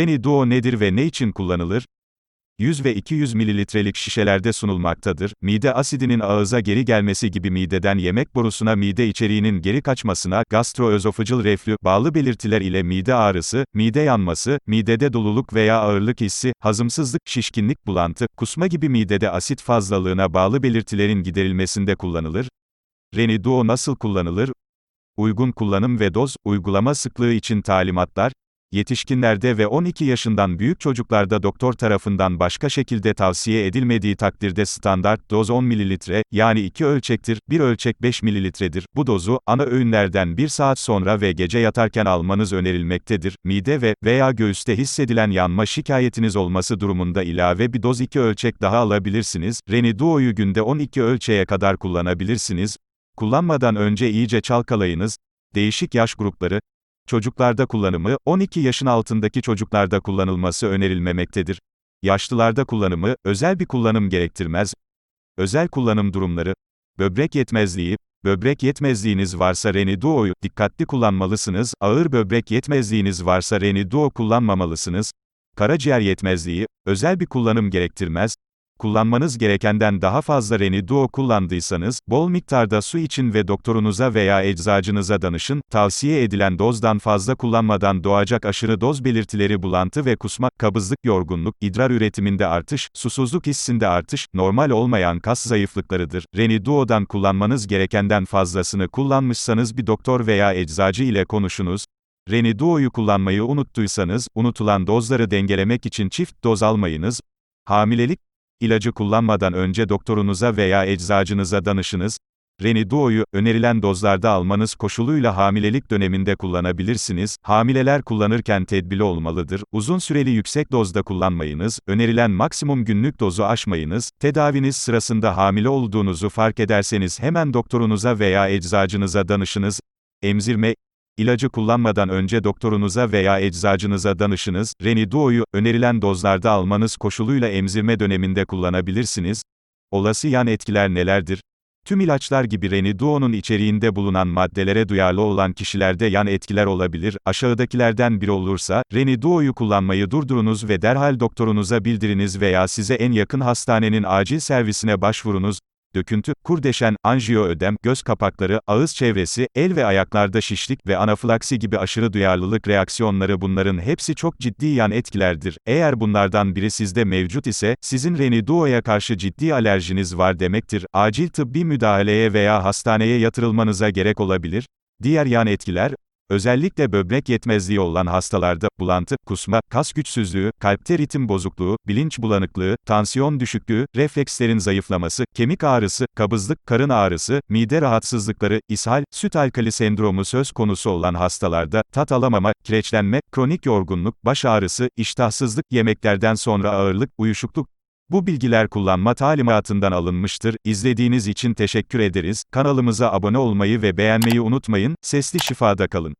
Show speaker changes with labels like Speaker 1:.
Speaker 1: Reni Duo nedir ve ne için kullanılır? 100 ve 200 mililitrelik şişelerde sunulmaktadır. Mide asidinin ağıza geri gelmesi gibi mideden yemek borusuna mide içeriğinin geri kaçmasına, gastroözofagil reflü, bağlı belirtiler ile mide ağrısı, mide yanması, midede doluluk veya ağırlık hissi, hazımsızlık, şişkinlik, bulantı, kusma gibi midede asit fazlalığına bağlı belirtilerin giderilmesinde kullanılır. Reni Duo nasıl kullanılır? Uygun kullanım ve doz, uygulama sıklığı için talimatlar, Yetişkinlerde ve 12 yaşından büyük çocuklarda doktor tarafından başka şekilde tavsiye edilmediği takdirde standart doz 10 ml, yani 2 ölçektir, 1 ölçek 5 ml'dir. Bu dozu, ana öğünlerden 1 saat sonra ve gece yatarken almanız önerilmektedir. Mide ve veya göğüste hissedilen yanma şikayetiniz olması durumunda ilave bir doz 2 ölçek daha alabilirsiniz. Reni Duo'yu günde 12 ölçeğe kadar kullanabilirsiniz. Kullanmadan önce iyice çalkalayınız. Değişik yaş grupları, Çocuklarda kullanımı, 12 yaşın altındaki çocuklarda kullanılması önerilmemektedir. Yaşlılarda kullanımı, özel bir kullanım gerektirmez. Özel kullanım durumları, böbrek yetmezliği, böbrek yetmezliğiniz varsa Reni Duo'yu dikkatli kullanmalısınız, ağır böbrek yetmezliğiniz varsa Reni Duo kullanmamalısınız. Karaciğer yetmezliği, özel bir kullanım gerektirmez. Kullanmanız gerekenden daha fazla Reni Duo kullandıysanız, bol miktarda su için ve doktorunuza veya eczacınıza danışın, tavsiye edilen dozdan fazla kullanmadan doğacak aşırı doz belirtileri bulantı ve kusma, kabızlık, yorgunluk, idrar üretiminde artış, susuzluk hissinde artış, normal olmayan kas zayıflıklarıdır. Reni Duo'dan kullanmanız gerekenden fazlasını kullanmışsanız bir doktor veya eczacı ile konuşunuz, Reni Duo'yu kullanmayı unuttuysanız, unutulan dozları dengelemek için çift doz almayınız. Hamilelik, İlacı kullanmadan önce doktorunuza veya eczacınıza danışınız. Reni Duo'yu, önerilen dozlarda almanız koşuluyla hamilelik döneminde kullanabilirsiniz. Hamileler kullanırken tedbirli olmalıdır. Uzun süreli yüksek dozda kullanmayınız. Önerilen maksimum günlük dozu aşmayınız. Tedaviniz sırasında hamile olduğunuzu fark ederseniz hemen doktorunuza veya eczacınıza danışınız. Emzirme, İlacı kullanmadan önce doktorunuza veya eczacınıza danışınız. Reni Duo'yu, önerilen dozlarda almanız koşuluyla emzirme döneminde kullanabilirsiniz. Olası yan etkiler nelerdir? Tüm ilaçlar gibi Reni Duo'nun içeriğinde bulunan maddelere duyarlı olan kişilerde yan etkiler olabilir. Aşağıdakilerden biri olursa, Reni Duo'yu kullanmayı durdurunuz ve derhal doktorunuza bildiriniz veya size en yakın hastanenin acil servisine başvurunuz döküntü, kurdeşen, anjiyo ödem, göz kapakları, ağız çevresi, el ve ayaklarda şişlik ve anafilaksi gibi aşırı duyarlılık reaksiyonları bunların hepsi çok ciddi yan etkilerdir. Eğer bunlardan biri sizde mevcut ise, sizin Reniduo'ya karşı ciddi alerjiniz var demektir. Acil tıbbi müdahaleye veya hastaneye yatırılmanıza gerek olabilir. Diğer yan etkiler, Özellikle böbrek yetmezliği olan hastalarda, bulantı, kusma, kas güçsüzlüğü, kalpte ritim bozukluğu, bilinç bulanıklığı, tansiyon düşüklüğü, reflekslerin zayıflaması, kemik ağrısı, kabızlık, karın ağrısı, mide rahatsızlıkları, ishal, süt alkali sendromu söz konusu olan hastalarda, tat alamama, kireçlenme, kronik yorgunluk, baş ağrısı, iştahsızlık, yemeklerden sonra ağırlık, uyuşukluk, bu bilgiler kullanma talimatından alınmıştır. İzlediğiniz için teşekkür ederiz. Kanalımıza abone olmayı ve beğenmeyi unutmayın. Sesli şifada kalın.